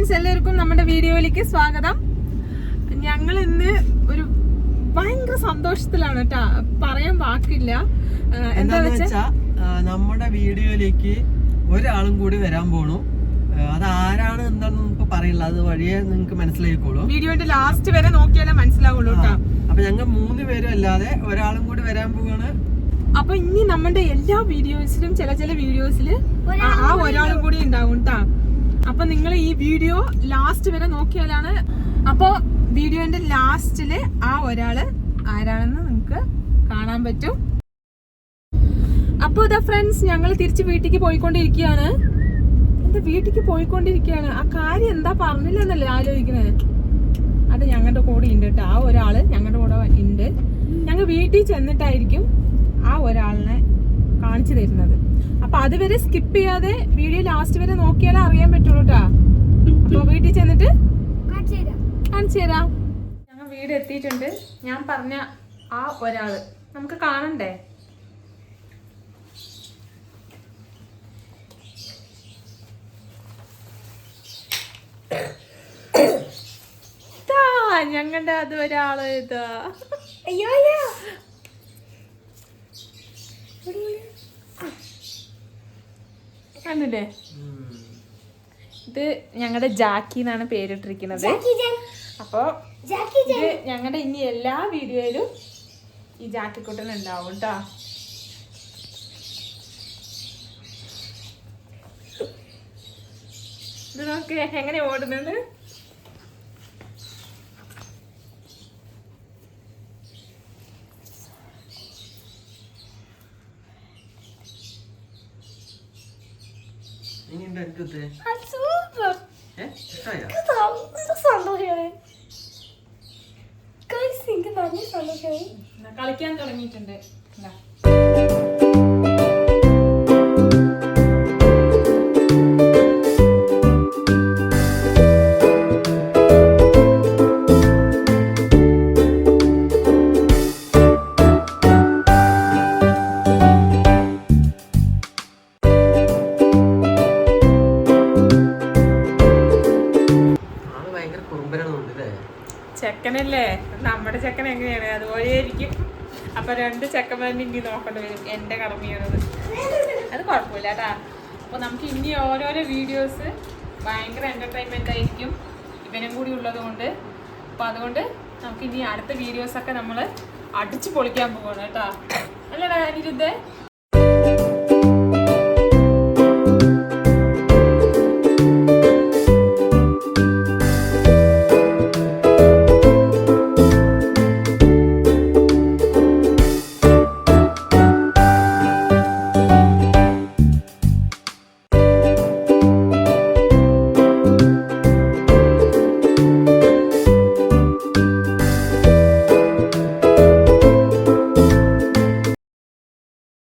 Friends എല്ലാവർക്കും നമ്മുടെ വീഡിയോയിലേക്ക് സ്വാഗതം. ഞങ്ങൾ ഇന്ന് ഒരു ഭയങ്കര സന്തോഷത്തിലാണ് കേട്ടാ പറയാൻ വാക്കില്ല. എന്താ വെച്ചാ? നമ്മുടെ വീഡിയോയിലേക്ക് ഒരാളും കൂടി വരാൻ പോണു. അത് ആരാണ് എന്താണെന്ന് നമുക്ക് പറയില്ല. അത് വഴിയെ നിങ്ങൾക്ക് മനസ്സിലായിക്കോളൂ. വീഡിയോന്റെ ലാസ്റ്റ് വരെ നോക്കിയാലേ മനസ്സിലാവുള്ളൂ കേട്ടോ അപ്പൊ ഞങ്ങൾ മൂന്ന് പേരും അല്ലാതെ ഒരാളും കൂടി വരാൻ പോവാണ്. അപ്പൊ ഇനി നമ്മുടെ എല്ലാ വീഡിയോസിലും ചില ചില വീഡിയോസിൽ ആ ഒരാളും കൂടി ഉണ്ടാവും. കേട്ടാ അപ്പൊ നിങ്ങൾ ഈ വീഡിയോ ലാസ്റ്റ് വരെ നോക്കിയാലാണ്. അപ്പൊ വീഡിയോന്റെ ലാസ്റ്റിൽ ആ ഒരാൾ ആരാണെന്ന് നിങ്ങൾക്ക് കാണാൻ പറ്റും. അപ്പൊ ഇതാ ഫ്രണ്ട്സ് ഞങ്ങൾ തിരിച്ച് വീട്ടിലേക്ക് പോയിക്കൊണ്ടിരിക്കുകയാണ്. എന്താ വീട്ടിലേക്ക് പോയിക്കൊണ്ടിരിക്കുകയാണ്? ആ കാര്യം എന്താ പറഞ്ഞില്ല എന്നല്ലേ ആലോചിക്കുന്നത് അത് ഞങ്ങളുടെ കൂടെ ഉണ്ട് കേട്ടോ ആ ഒരാൾ ഞങ്ങളുടെ കൂടെ ഉണ്ട് ഞങ്ങൾ വീട്ടിൽ ചെന്നിട്ടായിരിക്കും ആ ഒരാളിനെ കാണിച്ചു തരുന്നത്. അപ്പൊ അതുവരെ സ്കിപ്പ് ചെയ്യാതെ വീഡിയോ ലാസ്റ്റ് വരെ നോക്കിയാലേ അറിയാൻ പറ്റുള്ളൂ കേട്ടാ അപ്പൊ വീട്ടിൽ ചെന്നിട്ട് കാണിച്ചു തരാം. ഞങ്ങൾ വീട് എത്തിയിട്ടുണ്ട്. ഞാൻ പറഞ്ഞ ആ ഒരാൾ. നമുക്ക് കാണണ്ടേ? ഞങ്ങളുടെ അത് ഒരാൾ ഇതാ. അയ്യോ. കണ്ടില്ലേ ഇത് ഞങ്ങളുടെ ജാക്കി എന്നാണ് പേരിട്ടിരിക്കുന്നത്. അപ്പോൾ ഇത് ഞങ്ങളുടെ ഇനി എല്ലാ വീഡിയോയിലും ഈ ജാക്കിക്കുട്ടൻ ഉണ്ടാവും കേട്ടോ ഇത് നോക്ക് എങ്ങനെ ഓടുന്നത്? എനിക്ക് ഉത്തരേ? സൂപ്പർ ഏ? ഇഷ്ടായോ? സന്തോഷമായി കളിക്കാൻ തുടങ്ങിയിട്ടുണ്ട് ചെക്കനല്ലേ? നമ്മുടെ ചെക്കൻ എങ്ങനെയാണ്? അതുപോലെ ആയിരിക്കും അപ്പൊ രണ്ട് ചെക്കന്മാരിനെ ഇനി നോക്കേണ്ടി വരും. എന്റെ കടമയാണത്. അത് കുഴപ്പമില്ല കേട്ടാ. അപ്പൊ നമുക്ക് ഇനി ഓരോരോ വീഡിയോസ് ഭയങ്കര എന്റർടൈൻമെന്റ് ആയിരിക്കും. ഇവനും കൂടി ഉള്ളത് കൊണ്ട് അപ്പൊ അതുകൊണ്ട് നമുക്ക് ഇനി അടുത്ത വീഡിയോസ് ഒക്കെ നമ്മൾ അടിച്ചു പൊളിക്കാൻ പോവാണ് കേട്ടാ. അല്ലടാ അനിരുദ്ധേ.